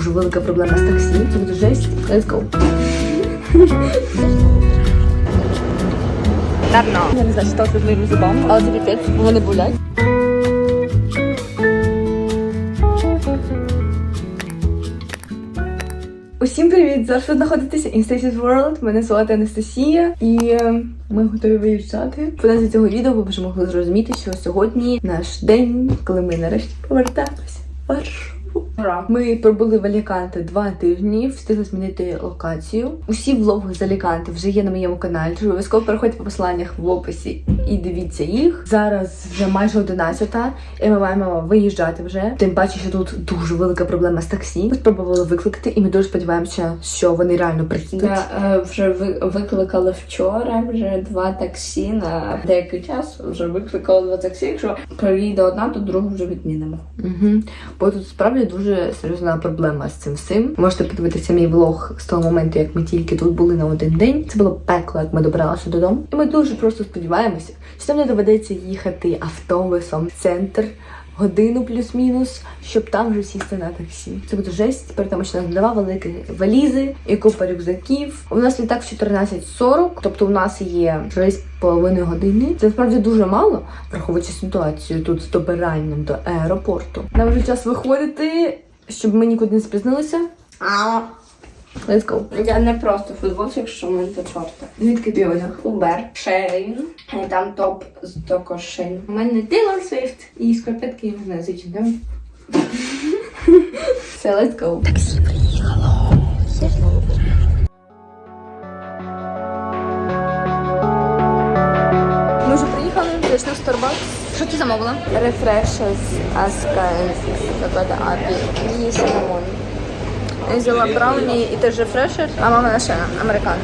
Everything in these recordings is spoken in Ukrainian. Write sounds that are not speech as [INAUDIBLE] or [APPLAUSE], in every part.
дуже велика проблема з таксі. Буде жесть. Let's go. Давно. Я не знаю, що сталося з моїми зубами, але це піпець, вони болять. Усім привіт! Зараз ви знаходитеся in Stacey's World. Мене звати Анастасія, і е, ми готові виїжджати. По назві цього відео ви вже могли зрозуміти, що сьогодні наш день, коли ми нарешті повертаємося в Варшаву. Ми пробули в Аліканте два тижні, встигли змінити локацію. Усі влоги з Аліканте вже є на моєму каналі. Тож обов'язково переходьте по посиланнях в описі і дивіться їх. Зараз вже майже 11, і ми маємо виїжджати вже. Тим паче, що тут дуже велика проблема з таксі. Ми спробували викликати, і ми дуже сподіваємося, що вони реально приїдуть. Да, е, вже ви- викликали вчора вже два таксі на деякий час. Вже викликали два таксі. Якщо приїде одна, то другу вже відмінимо. Угу. Бо тут справді дуже серйозна проблема з цим всім. Можете подивитися мій влог з того моменту, як ми тільки тут були на один день. Це було пекло, як ми добралися додому. І ми дуже просто сподіваємося, що нам не доведеться їхати автобусом в центр. Годину плюс-мінус, щоб там вже сісти на таксі. Це буде жесть, при тому, що нас два великі валізи і купа рюкзаків. У нас літак в 14.40, тобто у нас є 6,5 години. Це насправді дуже мало, враховуючи ситуацію тут з добиранням до аеропорту. Нам вже час виходити, щоб ми нікуди не спізнилися. Let's go. я не просто футболчик, що в мене до чорта. Звідки ти одяг? Убер, Шейн, і там топ з Шейн. У мене Тейлор Свифт і не знаю, звичайно, да? [LAUGHS] Все, let's go. Ми вже приїхали, зайшли в Starbucks. Що ти замовила? Refreshes Аска какой-то апі і синамон. Я взяла брауні і теж рефрешер, а мама наша американ.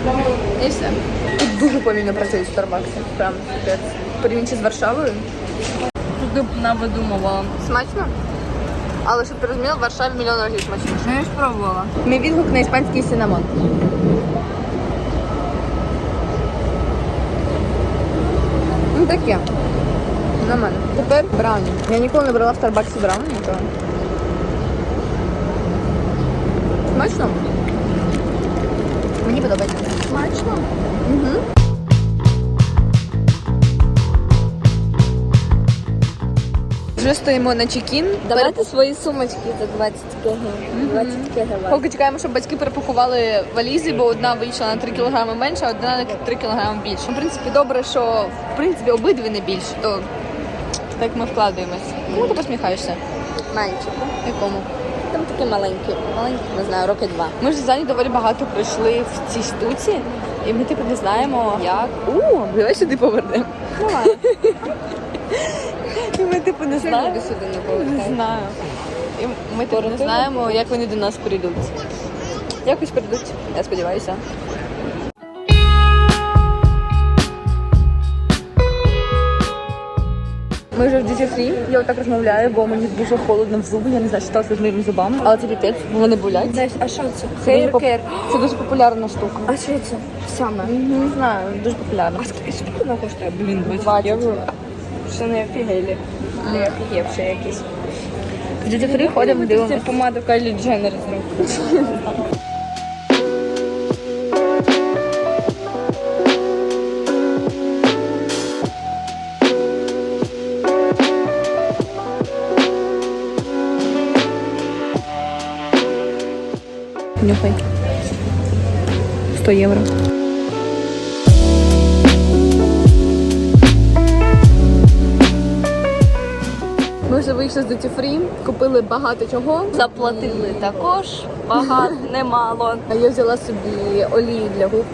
І все. Тут дуже повільно працюють в Старбаксі. Прям капець. Порівняно з Варшавою. Тут навидумувала. Смачно? Але щоб ти розуміла, в Варшаві мільйон разів смачніше. Ну, я ж пробувала. Мій відгук на іспанський синамон. Ну таке. На мене. Тепер брауні. Я ніколи не брала в Старбаксі брауні, то. Стоїмо на чекін. Давайте свої сумочки за 20 кг. 20 кг. Поки чекаємо, щоб батьки перепакували валізи, бо одна вийшла на 3 кг менше, а одна на 3 кг більше. В принципі, добре, що в принципі обидві не більше, то так ми вкладаємось. Кому ти посміхаєшся? Менше. Якому? Там такі маленькі. Маленькі, не знаю, роки два. Ми ж здані доволі багато пройшли в цій штуці, і ми типу не знаємо, як. У, давай сюди повернемо. Давай. [LAUGHS] І ми типу не знаємо. люди сюди не Не знаю. І ми типу не знаємо, як вони до нас прийдуть. Якось прийдуть, я сподіваюся. Ми вже в Duty Free. Я отак розмовляю, бо мені дуже холодно в зуби. Я не знаю, що сталося з моїми зубами, але це піпець, вони болять. Знаєш, а що це? Це дуже, поп- це дуже популярна штука. А що це? Саме. Не знаю, дуже популярна. Скільки вона коштує? Блін, 20 євро. Що не офігелі. Не офігевши якісь. Duty Free ходимо, дивимося. помаду Кайлі Дженнер зробили. Нюхай. 100 євро. Ми вийшли з Duty Free, купили багато чого. Заплатили також багато, [LAUGHS] немало. А Я взяла собі олію для губ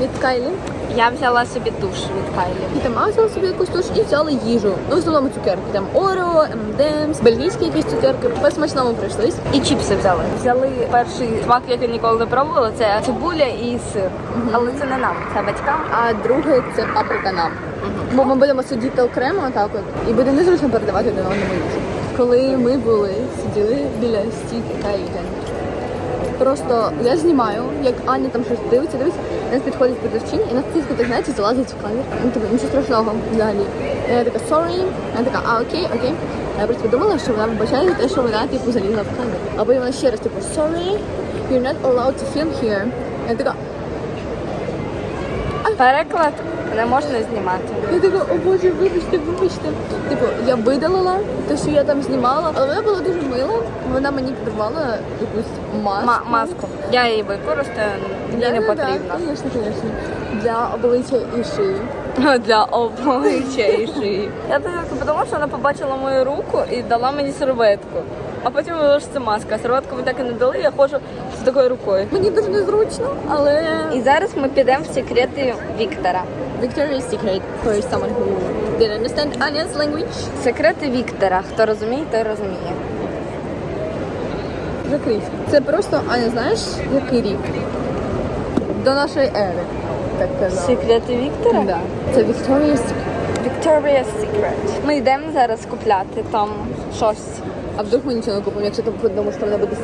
від Кайлі. Я взяла собі душ від Кайлі. І там взяла собі якусь туш і взяли їжу. Ну, в основному цукерки. Там Орео, МДМС, бельгійські якісь цукерки. По смачному прийшлись. І чіпси взяли. Взяли перший смак, який ніколи не пробувала, це цибуля і сир. Але це не нам, це батькам. А друге це паприка нам. Бо ми будемо сидіти окремо так от, і буде незручно передавати один одному їжу. Коли ми були, сиділи біля стійки Дженнер. Просто я знімаю, як Аня там щось дивиться, дивиться, нас підходить продавчиня, і на фізику так знаєте, залазить в кадр. Ну, тобто, нічого страшного взагалі. І я така sorry, вона така, а окей, окей. Я просто подумала, що вона вибачає за те, що вона типу залізла в кадр. А потім вона ще раз типу sorry, you're not allowed to film here. Я така, Переклад не можна знімати. Я така, о боже, вибачте, вибачте. Типу, я видалила те, що я там знімала, але вона була дуже мила. Вона мені подарувала якусь маску. Ма- маску. Я її використаю, мені не потрібно. Звісно, звісно. Для обличчя і шиї. [LAUGHS] Для обличчя і шиї. Я так подумала, що вона побачила мою руку і дала мені серветку. А потім виявилося, що це маска. Серветку мені так і не дали, я ходжу з такою рукою. Мені дуже незручно, але І зараз ми підемо в секрети Віктора. Victoria's Secret for someone who didn't understand Anya's language. Секрети Віктора. Хто розуміє, той розуміє. Закрий. Це просто, Аня, знаєш, який рік? До нашої ери, так. Секрети Віктора? Да. Це Victoria's Secret. Victoria's Secret. Ми йдемо зараз купляти там щось. А вдруг ми нічого не купимо, якщо ти подумаєш, що вона буде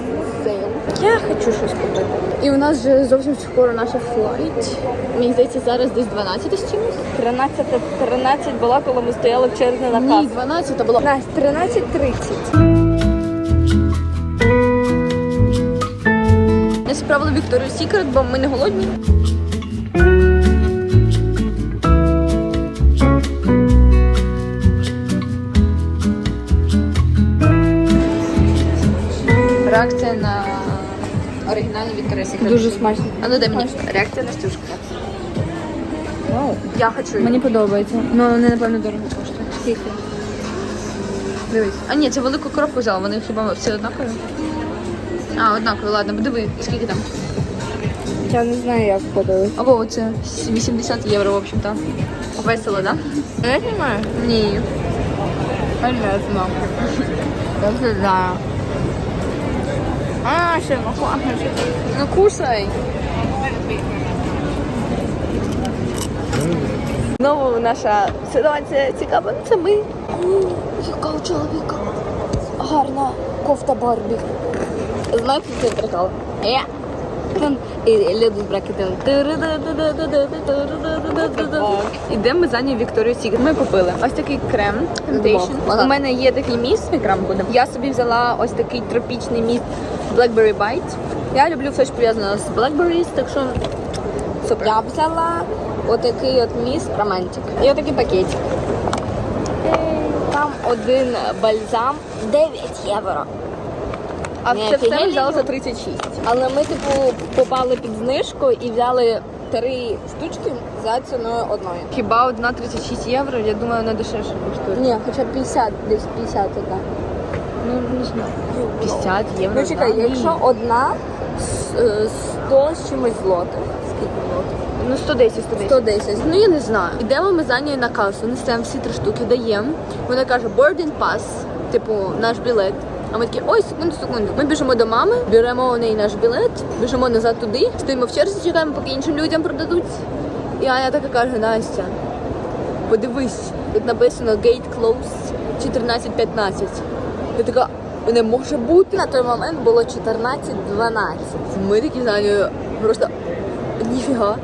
сейл. Я хочу щось купити. І у нас же зовсім скоро наша флайт. Мені здається, зараз десь 12 з чимось. 13, 13 була, коли ми стояли в черзі на Ні, 12 було. Настя, 13.30. Я справила Вікторію Сікрет, бо ми не голодні. Реакція на оригінальний Вікторія Сікрет. Дуже смачно. А ну дай мені реакція на стюшку. Я хочу. Мені подобається. Ну, вони, напевно, дорого коштують. Скільки? Дивись. А ні, це велику коробку взяла, вони хіба всі однакові? А, однакові, ладно, диви, скільки там? Я не знаю, як подивитися. Або оце 80 євро, в общем-то. Весело, да? Я не знаю. Ні. Я не знаю. А, ще ну класно. Ну кусай. Знову наша ситуація цікава. Ну, Це ми. Яка у чоловіка гарна кофта Барбі. Знаєте цей прикол? Я. Ідемо ми за нею Вікторію Сігрет. Ми купили ось такий крем Temptation. У мене є такий міст, крем буде. Я собі взяла ось такий тропічний міст Blackberry Bite. Я люблю все, що пов'язано з Blackberries, так що супер. Я взяла отакий от міст романтик. І отакий пакетик. Там один бальзам 9 євро. А Ні, це все ми взяли за 36. Але ми, типу, попали під знижку і взяли три штучки за ціною одної. Хіба одна 36 євро? Я думаю, вона дешевше коштує. Ні, хоча б 50, десь 50 одна. Ну, не знаю. 50 євро. Ну чекай, якщо одна с- е, 100 з чимось злотих. Скільки злотих? Ну, 110, 110. 110. Ну я не знаю. Йдемо ми за нею на касу, несемо всі три штуки, даємо. Вона каже boarding pass, типу наш білет. А ми такі, ой, секунду, секунду. Ми біжимо до мами, беремо у неї наш білет, біжимо назад туди, стоїмо в черзі, чекаємо, поки іншим людям продадуть. І Аня така каже, Настя, подивись, тут написано gate closed 14.15. Я така, не може бути. На той момент було 14-12. Ми такі з Анею просто ніфіга.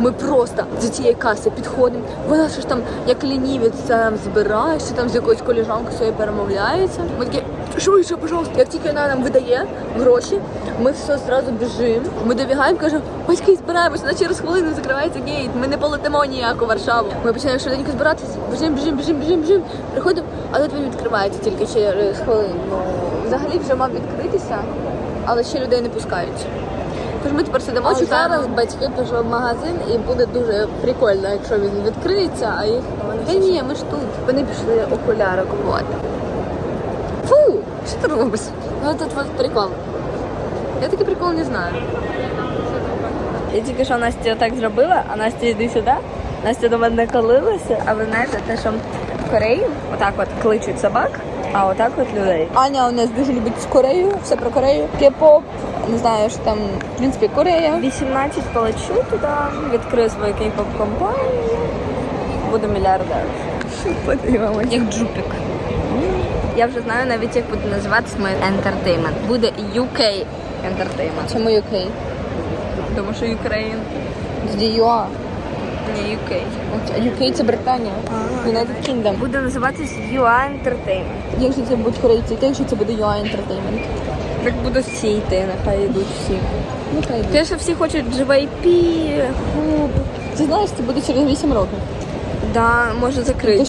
Ми просто до цієї каси підходимо. Вона що ж там, як лінівець, там збираєшся, там з якоюсь коліжанкою своєю перемовляється. Ми такі, швидше, пожалуйста. Як тільки вона нам видає гроші, ми все зразу біжимо. Ми добігаємо, кажемо, батьки, збираємося, на через хвилину закривається гейт. Ми не полетимо ніяку Варшаву. Ми починаємо швиденько збиратися. Біжимо, біжимо, біжимо, біжимо, біжимо. Приходимо, але він відкривається тільки через хвилину. Взагалі вже мав відкритися, але ще людей не пускають. Тож ми тепер сидимо, А чекаємо. зараз батьки пішли в магазин і буде дуже прикольно, якщо він відкриється, а їх Та ні, ми ж тут. Вони пішли окуляри купувати. Фу! Що ти робиш? Ну тут от прикол. Я такий прикол не знаю. Я тільки що Настя так зробила, а Настя йди сюди. Настя до мене наколилася, а ви знаєте, те, що в Кореї отак от кличуть собак, а отак от людей. Аня у нас дуже любить Корею, все про Корею. Кей-поп, не знаю, що там, в принципі, Корея. 18 полечу туди, відкрию свою кей-поп компанію, буду мільярдер. Подивимось. Як джупік. Я вже знаю навіть, як буде називатись моє ентертеймент. Буде UK Entertainment. Чому UK? Тому що Ukraine. UA. Ні, UK. UK це Британія. United Kingdom. Буде називатись UA Entertainment. Якщо це будуть корейці, то якщо це буде UA Entertainment. Так будуть всі йти, нехай йдуть всі. Ну, хай йде. Звісно, всі хочуть JYP, Hub. Ти знаєш, це буде через 8 років. Да, може закрити.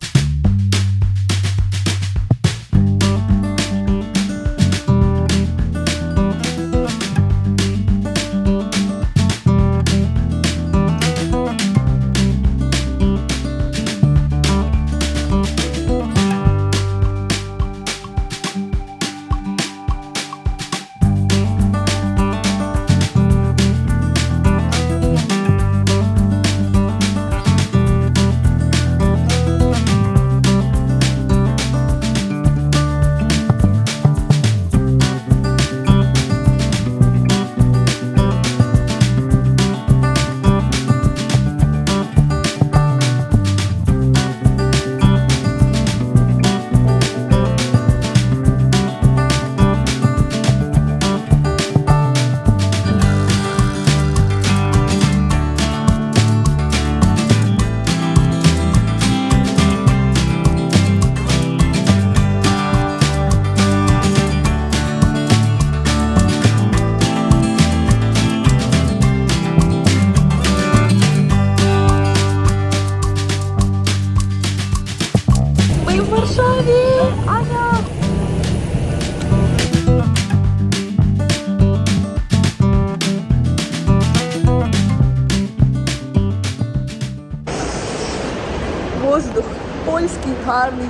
Польський, гарний,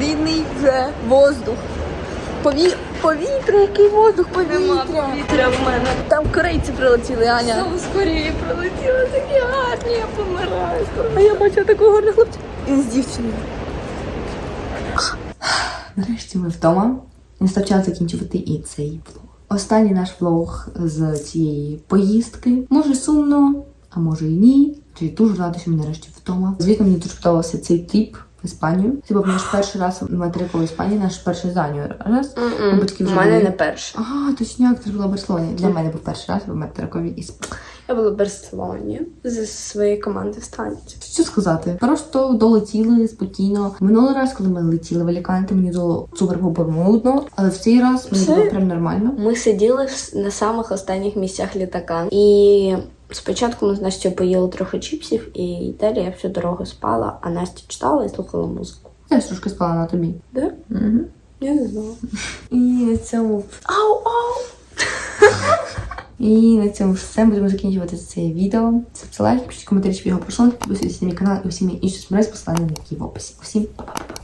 рідний вже воздух. Пові... Повітря, який воздух, повітря. Нема повітря в мене. Там корейці прилетіли, Аня. Знову скоріше прилетіли, такі гарні, я помираю. А я бачила такого гарного хлопця. Він з дівчиною. Нарешті ми вдома. Настав час закінчувати і цей влог. Останній наш влог з цієї поїздки. Може сумно, а може і ні. Чи дуже рада, що ми нарешті вдома. Звісно, мені дуже подобався цей тип в Іспанію. Це був наш перший раз на материку в Іспанії, наш перший заню раз. Ми батьки У вже мене були. не перше. А, точняк, це ж була в Барселоні. Для мене був перший раз в материковій Іспанії. Я була в Барселоні зі своєї команди в станції. Що сказати? Просто долетіли спокійно. Минулий раз, коли ми летіли в Аліканте, мені було супер нудно, але в цей раз мені Це- було прям нормально. Ми сиділи в- на самих останніх місцях літака. І спочатку ми з Настю поїли трохи чіпсів, і далі я всю дорогу спала, а Настя читала і слухала музику. Я трошки спала на тобі. Да? Угу. Я не знала. І на цьому Ау, ау! і на цьому все будемо закінчувати це відео. Ставте лайк, пишіть коментарі, щоб його пройшло. Підписуйтесь на мій канал і усі мої інші соцмережі, посилання на які в описі. Усім па-па-па.